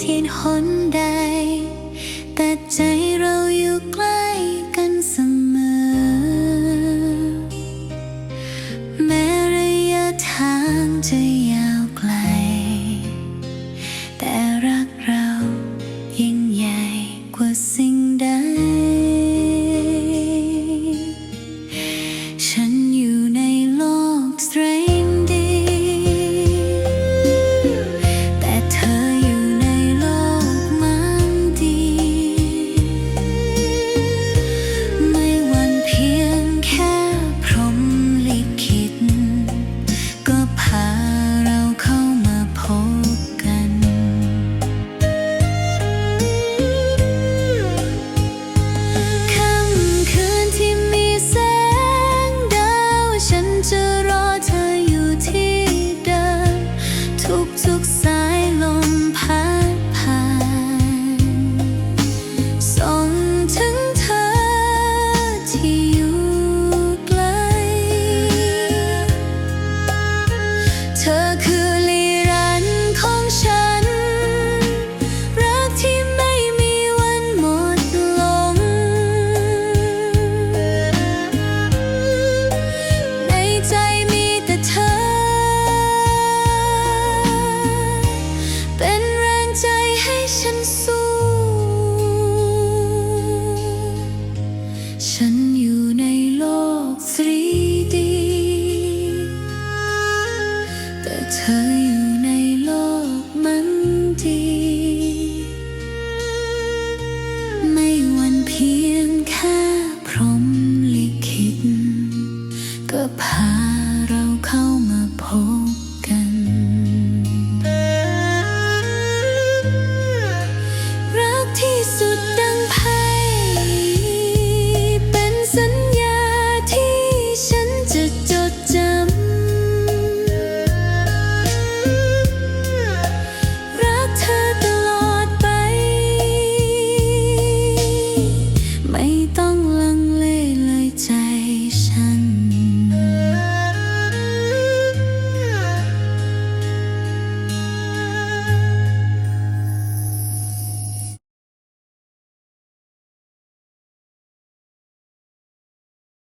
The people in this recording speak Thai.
ทียหนใด แต่ใจเราอยู่ใกล้กันเสมอ แม้ระยะทางจะยาวไกล ฉันอยู่ในโลก 3D แต่เธอ 当冷泪来